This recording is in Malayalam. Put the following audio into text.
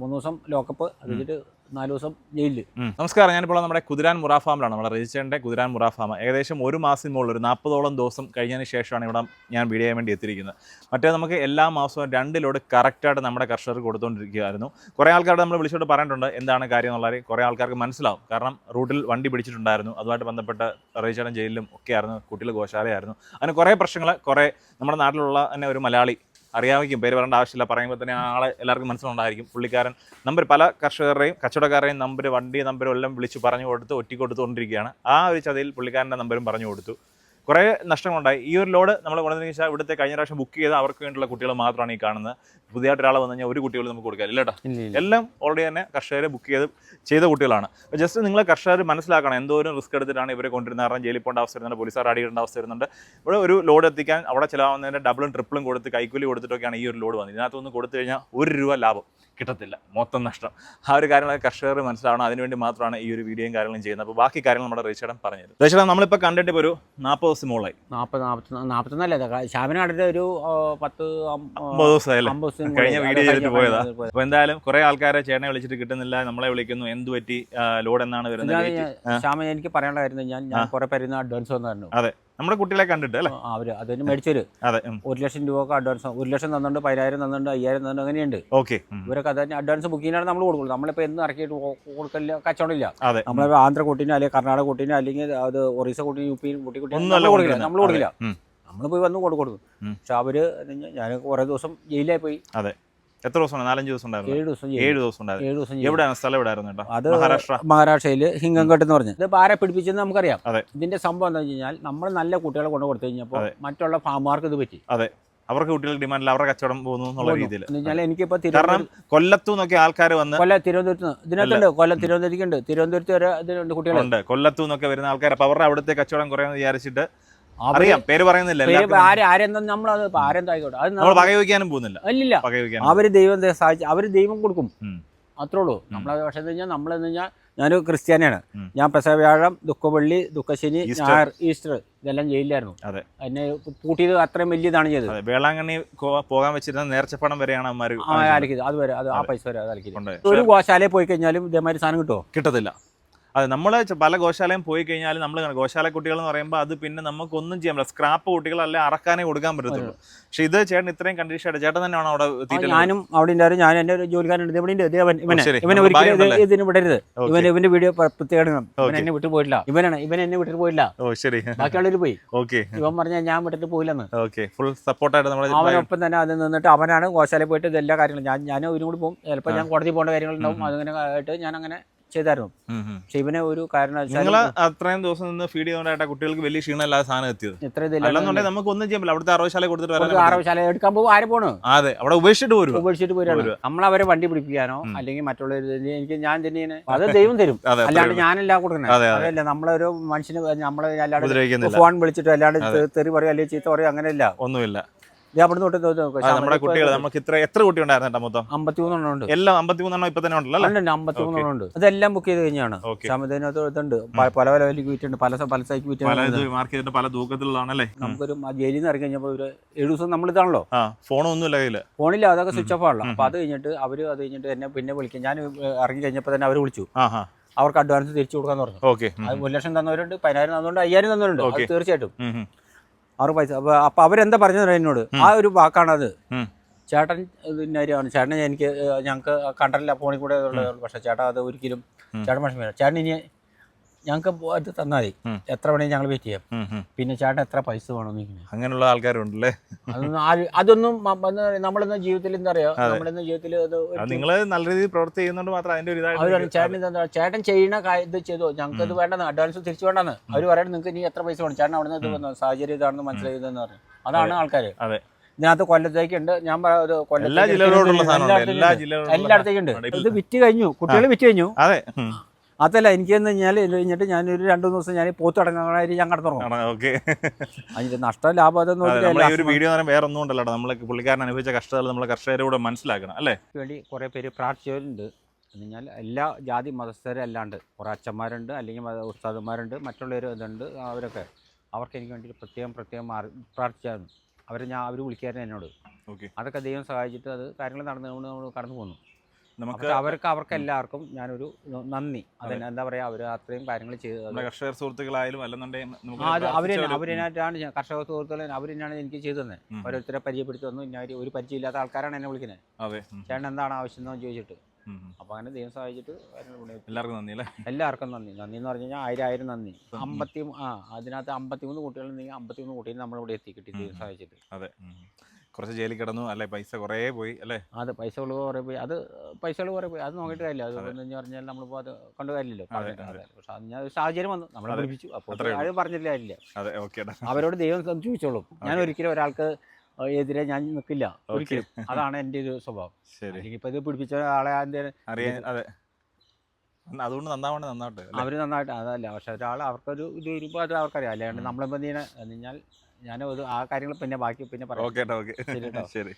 മൂന്ന് ദിവസം ലോക്കപ്പ് അത് കഴിഞ്ഞിട്ട് നാല് ദിവസം ജയിലിൽ. നമസ്കാരം. ഞാനിപ്പോൾ നമ്മുടെ കുതിരാൻ മുറ ഫാമിലാണ്. നമ്മുടെ രജിസ്റ്ററിന്റെ കുതിരാൻ മുറ ഫാം. ഏകദേശം ഒരു മാസം മുകളിൽ ഒരു നാൽപ്പതോളം ദിവസം കഴിഞ്ഞതിന് ശേഷമാണ് ഇവിടെ ഞാൻ വീഡിയോ ചെയ്യാൻ വേണ്ടി എത്തിയിരിക്കുന്നത്. മറ്റേ നമുക്ക് എല്ലാ മാസവും രണ്ട് ലോഡ് കറക്റ്റായിട്ട് നമ്മുടെ കർഷകർക്ക് കൊടുത്തുകൊണ്ടിരിക്കുകയായിരുന്നു കുറേ ആൾക്കാരുടെ നമ്മൾ വിളിച്ചോട്ട് പറഞ്ഞിട്ടുണ്ട് എന്താണ് കാര്യം എന്നുള്ളത്. കുറേ ആൾക്കാർക്ക് മനസ്സിലാവും. കാരണം റൂട്ടിൽ വണ്ടി പിടിച്ചിട്ടുണ്ടായിരുന്നു. അതുമായിട്ട് ബന്ധപ്പെട്ട രജിസ്റ്ററും ജയിലിലും ഒക്കെ ആയിരുന്നു കുട്ടികൾ ഗോശാലയായിരുന്നു. അങ്ങനെ കുറേ പ്രശ്നങ്ങൾ കുറേ നമ്മുടെ നാട്ടിലുള്ള തന്നെ ഒരു മലയാളി അറിയാമെങ്കിൽ പേര് പറയേണ്ട ആവശ്യമില്ല. പറയുമ്പോൾ തന്നെ ആളെ എല്ലാവർക്കും മനസ്സിലുണ്ടായിരിക്കും. പുള്ളിക്കാരൻ നമ്പർ പല കർഷകരുടെയും കച്ചവടക്കാരുടെയും നമ്പർ വണ്ടി നമ്പരും എല്ലാം വിളിച്ച് പറഞ്ഞു കൊടുത്ത് ഒറ്റിക്കൊടുത്തുകൊണ്ടിരിക്കുകയാണ്. ആ ഒരു ചതിയിൽ പുള്ളിക്കാരന്റെ നമ്പരും പറഞ്ഞു കൊടുത്തു. കുറേ നഷ്ടങ്ങളുണ്ടായി. ഈ ഒരു ലോഡ് നമ്മൾ കൊണ്ടുവന്നു വെച്ചാൽ ഇവിടുത്തെ കഴിഞ്ഞ പ്രാവശ്യം ബുക്ക് ചെയ്ത അവർക്ക് വേണ്ടിയുള്ള കുട്ടികൾ മാത്രമാണ് ഈ കാണുന്നത്. പുതിയതായിട്ട് ഒരാൾ വന്നു കഴിഞ്ഞാൽ ഒരു കുട്ടികൾ നമുക്ക് കൊടുക്കാം. കേട്ടോ. എല്ലാം ഓൾറെഡി തന്നെ കർഷകരെ ബുക്ക് ചെയ്ത് ചെയ്ത കുട്ടികളാണ്. ജസ്റ്റ് നിങ്ങൾ കർഷകർ മനസ്സിലാക്കണം എന്തോരം റിസ്ക് എടുത്തിട്ടാണ് ഇവരെ കൊണ്ടിരുന്നത് കാരണം ജയിലിൽ പോകേണ്ട അവസ്ഥ വരുന്നുണ്ട് പോലീസുകാർ അടിയിടേണ്ട അവസ്ഥ വരുന്നുണ്ട്. ഇവിടെ ഒരു ലോഡ് എത്തിക്കാൻ അവിടെ ചിലവാകുന്നതിന്റെ ഡബിളും ട്രിപ്പിളും കൊടുത്ത് കൈക്കൂലി കൊടുത്തിട്ടൊക്കെയാണ് ഈ ഒരു ലോഡ് വന്നത്. ഇതിനകത്തൊന്ന് കൊടുത്തു കഴിഞ്ഞാൽ ഒരു രൂപ ലാഭം കിട്ടത്തില്ല. മൊത്തം നഷ്ടം. ആ ഒരു കാര്യങ്ങളൊക്കെ കർഷകർ മനസ്സിലാവണം. അതിനുവേണ്ടി മാത്രമാണ് ഈ ഒരു വീഡിയോയും കാര്യങ്ങളും ചെയ്യുന്നത്. അപ്പോൾ ബാക്കി കാര്യങ്ങൾ നമ്മുടെ റേച്ചേടൻ പറഞ്ഞത് റേച്ചേടൻ നമ്മളിപ്പോൾ കണ്ടിട്ട് ഇപ്പോൾ ഒരു നാൽപ്പത് ദിവസം മുകളിലായി നാൽപ്പത് നാൽപ്പത്തി നാൽപ്പത്തൊന്നല്ല ശ്യാമിനെ കണ്ടിട്ട് ഒരു പത്ത് അമ്പത് ദിവസമായല്ലേ? ദിവസം കഴിഞ്ഞ വീഡിയോ ചെയ്തിട്ട് പോയതാ. അപ്പോൾ എന്തായാലും കുറേ ആൾക്കാരെ ചേട്ടനെ വിളിച്ചിട്ട് കിട്ടുന്നില്ല. നമ്മളെ വിളിക്കുന്നു. എന്ത് പറ്റി? ലോഡ് എന്നാണ് വരുന്നത്? ഇതാണ് date? ഞാൻ- ശ്യാമ എനിക്ക് പറയാനുള്ള കാര്യം ഞാൻ ഞാൻ കുറെ പേരുന്ന അഡ്വാൻസ് വന്നായിരുന്നു. അതെ. നമ്മുടെ കുട്ടികളെ കണ്ടിട്ട് അല്ലേ? അവർ അതിന് മേടിച്ചൊരു. അതെ ഉം. ഒരു ലക്ഷം രൂപ അഡ്വാൻസ് ഒരു ലക്ഷം തന്നിട്ടുണ്ട് പതിനായിരം തന്നിട്ടുണ്ട് അയ്യായിരം തന്നിട്ടുണ്ട് അങ്ങനെയുണ്ട്. ഓക്കെ. ഇവരൊക്കെ അത് അഡ്വാൻസ് ബുക്കിങ്ങിനാണ് നമ്മൾ കൊടുക്കുള്ളൂ നമ്മളിപ്പോൾ എന്ന് ഇറക്കിയിട്ട് കൊടുക്കില്ല കച്ചവടമില്ല. നമ്മളെ ആന്ധ്ര കൂട്ടിനോ അല്ലെങ്കിൽ കർണാടക കൂട്ടിനോ അല്ലെങ്കിൽ അത് ഒറീസ കുട്ടി യു പി കൂട്ടി കൂട്ടി കൊടുക്കില്ല. നമ്മൾ കൊടുക്കില്ല. നമ്മൾ പോയി വന്ന് കൊടു കൊടുക്കും. പക്ഷെ അവർ ഞാൻ കുറേ ദിവസം ജയിലായി പോയി. അതെ. എത്ര ദിവസം നാലഞ്ച് ദിവസം ഉണ്ടായിരുന്നു ഏഴ് ദിവസം. ഏഴ് ദിവസം ഏഴ്. എവിടെയാണ് സ്ഥലം എവിടെയായിരുന്നു അത് മഹാരാഷ്ട്ര. മഹാരാഷ്ട്രയിൽ ഹിംഗംഘട്ട് എന്ന് പറഞ്ഞു. ഇത് ആരെ പിടിപ്പിച്ചെന്ന് നമുക്കറിയാം. അതെ. ഇതിന്റെ സംഭവം എന്താ വെച്ച് കഴിഞ്ഞാൽ നമ്മൾ നല്ല കുട്ടികളെ കൊണ്ട് കൊടുത്തു കഴിഞ്ഞപ്പോൾ മറ്റുള്ള ഫാമുകാർക്ക് ഇത് പറ്റി. അതെ. അവർക്ക് കുട്ടികൾക്ക് ഡിമാൻഡിൽ അവരുടെ കച്ചവടം പോകുന്നു എന്നുള്ള രീതിയിൽ എനിക്കിപ്പോ കാരണം കൊല്ലത്തു നിന്നൊക്കെ ആൾക്കാർ വന്ന് കൊല്ല തിരുവനന്തപുരത്ത് ഇതിനകത്തുണ്ട്. കൊല്ലം തിരുവനന്തപുരത്തേക്കുണ്ട് തിരുവനന്തപുരത്ത് വരെ ഇതിനുണ്ട് കുട്ടികൾ ഉണ്ട്. കൊല്ലത്തു നിന്നൊക്കെ വരുന്ന ആൾക്കാർ അപ്പൊ അവരുടെ അവിടുത്തെ കച്ചവടം കുറയാന്ന് വിചാരിച്ചിട്ട് അറിയാം പേര് പറയുന്നില്ല ആര് ആരെന്താ നമ്മൾ അത് ആരെന്താ ആയിക്കോട്ടെ. അത് നമ്മൾ പകവയ്ക്കാനും പോകുന്നില്ല. അല്ലില്ല അവർ ദൈവം സഹായിച്ചു അവർ ദൈവം കൊടുക്കും. അത്രേ ഉള്ളൂ. നമ്മളത് പക്ഷേ കഴിഞ്ഞാൽ നമ്മളെന്ന് കഴിഞ്ഞാൽ ഞാനൊരു ക്രിസ്ത്യാനിയാണ്. ഞാൻ പെസവ്യാഴം ദുഃഖവള്ളി ദുഃഖശനി ഈസ്റ്റർ. ഞായർ ഈസ്റ്റർ ഇതെല്ലാം ജയിലിലായിരുന്നു. അതെ. എന്നെ പൂട്ടിയത് അത്രയും വലിയതാണ് ചെയ്തത്. വേളാങ്കണ്ണി പോകാൻ വെച്ചിരുന്ന നേർച്ചപ്പണം വരെയാണ് അമ്മമാർ അലക്കിയത്. അത് വരെ അത് ആ പൈസ വരെ അത് അലക്കിയത്. ഒരു ഗോശാലയിൽ പോയി കഴിഞ്ഞാലും ഇതേമാതിരി സാധനം കിട്ടുമോ കിട്ടത്തില്ല. അതെ നമ്മൾ പല ഗോശാലയും പോയി കഴിഞ്ഞാൽ നമ്മൾ ഗോശാല കുട്ടികൾ എന്ന് പറയുമ്പോൾ അത് പിന്നെ നമുക്കൊന്നും ചെയ്യാൻ പറ്റില്ല. സ്ക്രാപ്പ് കുട്ടികൾ കുട്ടികളല്ല അറക്കാനേ കൊടുക്കാൻ പറ്റത്തുള്ളൂ. പക്ഷെ ഇത് ചേട്ടൻ ഇത്രയും കണ്ടീഷൻ ആയിട്ട് ചേട്ടൻ തന്നെയാണ് അവിടെ ഞാനും അവിടെ ഉണ്ടായിരുന്നു. ഞാൻ എന്റെ ഒരു ജോലിക്കാരുണ്ട് ഇവിടെ ഉണ്ട്. ഇവൻ ഇവനെ ഒരിക്കലും? ഇതിന് വിടരുത്. ഇവൻ ഇവന്റെ വീഡിയോ പ്രത്യേകം ഇവൻ എന്നെ വിട്ടു പോയിട്ടില്ല. ഇവനാണ് ഇവൻ എന്നെ വിട്ടിട്ട് പോയില്ല ഓ ശരി. ബാക്കിയുള്ളവർ പോയി. ഓക്കെ. ഇവൻ പറഞ്ഞാൽ ഞാൻ വിട്ടിട്ട് പോയില്ലെന്ന്. ഓക്കെ. ഫുൾ സപ്പോർട്ടായിട്ട് നമ്മൾ അവനൊപ്പം തന്നെ അത് നിന്നിട്ട് അവനാണ് ഗോശാലയിൽ പോയിട്ട് ഇതെല്ലാ കാര്യങ്ങളും. ഞാൻ ഞാൻ ഇവരും കൂടി പോകും. ചിലപ്പോൾ ഞാൻ കോടതി പോകേണ്ട കാര്യങ്ങളുണ്ടാവും. അതങ്ങനെ ആയിട്ട് ഞാൻ അങ്ങനെ ചെയ്തായിരുന്നു. പക്ഷെ ഇവനെ ഒരു കാരണം അത്രയും ദിവസം നിന്ന് ഫീഡ് ചെയ്തുകൊണ്ടായിട്ട് കുട്ടികൾക്ക് വലിയ ക്ഷീണമല്ലാതെ സാധനം എത്തിയത്. ഇത്രയും നമുക്ക് ഒന്നും ചെയ്യാൻ പറ്റില്ല. അവിടുത്തെ അറുപശാല കൊടുത്തിട്ട് വരാൻ ആറവശാല എടുക്കാൻ പോകും ആര് പോണു? അതെ അവിടെ ഉപേക്ഷിച്ചിട്ട് പോരും ഉപേക്ഷിച്ചിട്ട് പോരാണ്. നമ്മളവരെ വണ്ടി പിടിപ്പിക്കാനോ അല്ലെങ്കിൽ മറ്റുള്ളവർ എനിക്ക് ഞാൻ തന്നെയാണ് അത് ദൈവം തരും. അല്ലാണ്ട് ഞാനല്ല കൊടുക്കണേ. അതെ, അതെ. അതല്ല നമ്മളൊരു മനുഷ്യന് നമ്മളെ അല്ലാണ്ട് ഫോൺ വിളിച്ചിട്ട് അല്ലാണ്ട് തെറി പറയും അല്ലെങ്കിൽ ചീത്ത പറയും അങ്ങനെയല്ല. ഒന്നുമില്ല. ഇത് അവിടെ തൊട്ട് അത് നമ്മുടെ കുട്ടികൾ നമുക്ക് ഇത്ര എത്ര കുട്ടി ഉണ്ടായിരുന്നു കേട്ടോ മൊത്തം? അമ്പത്തിമൂന്നെണ്ണം ഉണ്ട്. എല്ലാം അമ്പത്തിമൂന്നെണ്ണം ഇപ്പൊ തന്നെ ഉണ്ടല്ലോ അല്ലേ? ഉണ്ട് അമ്പത്തിമൂന്നെണ്ണം ഉണ്ട്. അതെല്ലാം ബുക്ക് ചെയ്ത് കഴിഞ്ഞാണ്. പ- പല പല വിലക്ക് വിറ്റുണ്ട് പല പല സൈക്ക് വിറ്റുണ്ട് പല തൂക്കത്തിലുള്ളതാണല്ലേ നമുക്കൊരു ജയിലിൽ നിന്ന് ഇറങ്ങി കഴിഞ്ഞപ്പോൾ ഒരു ഏഴു ദിവസം നമ്മൾ ഇതാണല്ലോ. ഫോണൊന്നും ഇല്ല കയ്യിൽ. ഫോണില്ല അതൊക്കെ സ്വിച്ച് ഓഫ് ആണല്ലോ. അപ്പൊ അത് കഴിഞ്ഞിട്ട് അവർ അത് കഴിഞ്ഞിട്ട് എന്നെ പിന്നെ വിളിക്കും. ഞാൻ ഇറങ്ങി കഴിഞ്ഞപ്പോൾ തന്നെ അവർ വിളിച്ചു. അവർക്ക് അഡ്വാൻസ് തിരിച്ചു കൊടുക്കാൻ പറഞ്ഞു. ഒരു ലക്ഷം തന്നവരുണ്ട് പതിനായിരം തന്നവരുണ്ട് അയ്യായിരം തന്നവരുണ്ട്. തീർച്ചയായിട്ടും. അവർക്ക് പൈസ. അപ്പോൾ അപ്പോൾ അവരെന്താ പറഞ്ഞത് എന്നോട്? ആ ഒരു വാക്കാണത്. ചേട്ടൻ ഇതിനാണ് ചേട്ടനെ എനിക്ക് ഞങ്ങൾക്ക് കണ്ടല്ല ഫോണിൽ കൂടെ പക്ഷെ പക്ഷേ ചേട്ടാ അത് ഒരിക്കലും. ചേട്ടൻ വിഷമില്ല ചേട്ടൻ ഇനി ഞങ്ങൾക്ക് അത് തന്നാൽ മതി. എത്ര വേണമെങ്കിൽ ഞങ്ങൾ വെയിറ്റ് ചെയ്യാം. പിന്നെ ചേട്ടൻ എത്ര പൈസ വേണമെന്ന് അങ്ങനെയുള്ള ആൾക്കാരുണ്ടല്ലേ? അതൊന്നും അതൊന്നും നമ്മളിന്ന് ജീവിതത്തിൽ എന്താ പറയാ നമ്മളിന്ന് ജീവിതത്തിൽ നിങ്ങൾ നല്ല രീതിയിൽ പ്രവർത്തി ചെയ്യുന്നോണ്ട് മാത്രം അതിന്റെ ഒരു ചേട്ടൻ ചേട്ടൻ കാര്യം ഇത് ചെയ്തോ? ഞങ്ങൾക്ക് ഇത് വേണ്ടെന്ന് അഡ്വാൻസ് തിരിച്ചു വേണ്ടെന്ന്. അവർ പറയണം നിങ്ങൾക്ക് ഇനി എത്ര പൈസ വേണം? ചേട്ടൻ അവിടെ നിന്ന് ഇത് വന്നു? സാഹചര്യം ഇതാണെന്ന് മനസ്സിലായതെന്ന് പറഞ്ഞു അതാണ് ആൾക്കാർ അതെ. ഇതിനകത്ത് കൊല്ലത്തേക്ക് ഉണ്ട് ഞാൻ പറയാം ഇത് കൊല്ലത്തേക്ക് എല്ലാ ജില്ലകളിലോട്ടുള്ള സാധനം എല്ലായിടത്തേക്കും എല്ലാ ഉണ്ട്. ജില്ലകളിലും ഉണ്ട്. ഇത് വിറ്റ് കഴിഞ്ഞു. കുട്ടികൾ വിറ്റ് കഴിഞ്ഞു. അതെ. അതല്ല എനിക്ക് എന്ന് കഴിഞ്ഞാൽ ഇത് കഴിഞ്ഞിട്ട് ഒരു രണ്ടു മൂന്ന് ദിവസം ഞാൻ പോത്ത് തുടങ്ങാനായിട്ട് ഞാൻ കടന്നു ഓക്കെ. അതിന്റെ നഷ്ടം ലാഭം അതൊന്നും നോക്കിയിട്ടല്ല. ഈ ഒരു വീഡിയോ എന്ന് പറയുമ്പോൾ വേറെ ഒന്നും ഉണ്ടല്ലോ നമ്മൾ പുള്ളിക്കാരൻ അനുഭവിച്ച കഷ്ടതകൾ നമ്മൾ കർഷകരോട് മനസ്സിലാക്കണം അല്ലേ? വേണ്ടി കുറേ പേര് പ്രാർത്ഥിച്ചവരുണ്ട്. എന്ന് കഴിഞ്ഞാൽ എല്ലാ ജാതി മതസ്ഥരല്ലാണ്ട് കുറേ അച്ഛന്മാരുണ്ട് അല്ലെങ്കിൽ മത- ഉസ്താദന്മാരുണ്ട് മറ്റുള്ളവർ ഇതുണ്ട് അവരൊക്കെ. അവർക്ക് എനിക്ക് വേണ്ടി പ്രത്യേകം പ്രത്യേകം മാറി പ്രാർത്ഥിച്ചായിരുന്നു. അവരെ ഞാൻ അവർ വിളിക്കായിരുന്നു എന്നോട്. ഓക്കെ. അതൊക്കെ ദൈവം സഹായിച്ചിട്ട് അത് കാര്യങ്ങൾ നടന്നുകൊണ്ട് നമ്മൾ കടന്നു പോന്നു. നമുക്ക് അവർക്ക് അവർക്ക് എല്ലാവർക്കും ഞാനൊരു നന്ദി. അതിന് എന്താ പറയാ അവർ അത്രയും കാര്യങ്ങൾ ചെയ്തത് കർഷകർ സുഹൃത്തുക്കളായാലും അല്ലെന്നുണ്ടെങ്കിൽ അവരിനായിട്ടാണ് ഞാൻ കർഷക സുഹൃത്തുക്കൾ അവർ തന്നെയാണ് എനിക്ക് ചെയ്തു തന്നെ. ഓരോരുത്തരെ പരിചയപ്പെടുത്തി തന്നു. ഞാൻ ഒരു- പരിചയമില്ലാത്ത ആൾക്കാരാണ് എന്നെ വിളിക്കുന്നത് അതെ. ചേട്ടൻ എന്താണ് ആവശ്യം എന്ന് ചോദിച്ചിട്ട്. അപ്പോൾ അങ്ങനെ ദൈവം സഹായിച്ചിട്ട് എല്ലാവർക്കും നന്ദി അല്ലേ? എല്ലാവർക്കും നന്ദി. നന്ദി എന്ന് പറഞ്ഞു കഴിഞ്ഞാൽ ആയിരം ആയിരം നന്ദി. അമ്പത്തി ആ അതിനകത്ത് അമ്പത്തിമൂന്ന് കുട്ടികളുണ്ടെങ്കിൽ അമ്പത്തിമൂന്ന് കുട്ടികൾ നമ്മളിവിടെ എത്തി കിട്ടി ദൈവം സഹായിച്ചിട്ട്. അതെ. കുറച്ച് ജയിലിൽ കിടന്നു അല്ലെ? പൈസ കുറേ പോയി അല്ലേ? അത് പൈസ കുറേ പോയി. അത് പൈസകൾ കുറേ പോയി. അത് നോക്കിയിട്ട് കാര്യമില്ല. അത് എന്ന് പറഞ്ഞാൽ നമ്മളിപ്പോൾ അത് കൊണ്ട് കാര്യമില്ലല്ലോ. പക്ഷെ സാഹചര്യം വന്നു. നമ്മളെ പഠിപ്പിച്ചു അപ്പോൾ അത് പറഞ്ഞില്ല കാര്യമില്ല. അതെ ഓക്കെ അവരോട് ദൈവം ചോദിച്ചോളും. ഞാൻ ഒരിക്കലും ഒരാൾക്ക് എതിരെ ഞാൻ നിൽക്കില്ല. ഒരിക്കലും. അതാണ് എന്റെ ഒരു സ്വഭാവം. ശരി. ഇപ്പം ഇത് പിടിപ്പിച്ച ആളെ അറിയാൻ അതെ. അതുകൊണ്ട് നന്നാവണേ നന്നാവട്ടെ അവർ അവർ നന്നായിട്ട് അതല്ല. പക്ഷെ ഒരാൾ അവർക്കൊരു ഇത് വരുമ്പോൾ അത് അവർക്കറിയാം. അല്ലാണ്ട് നമ്മളിപ്പോൾ എന്ത് ചെയ്യണം എന്ന് കഴിഞ്ഞാൽ ഞാൻ ആ കാര്യങ്ങൾ പിന്നെ ബാക്കി പിന്നെ പറയാം. ഓക്കെ. ശരി.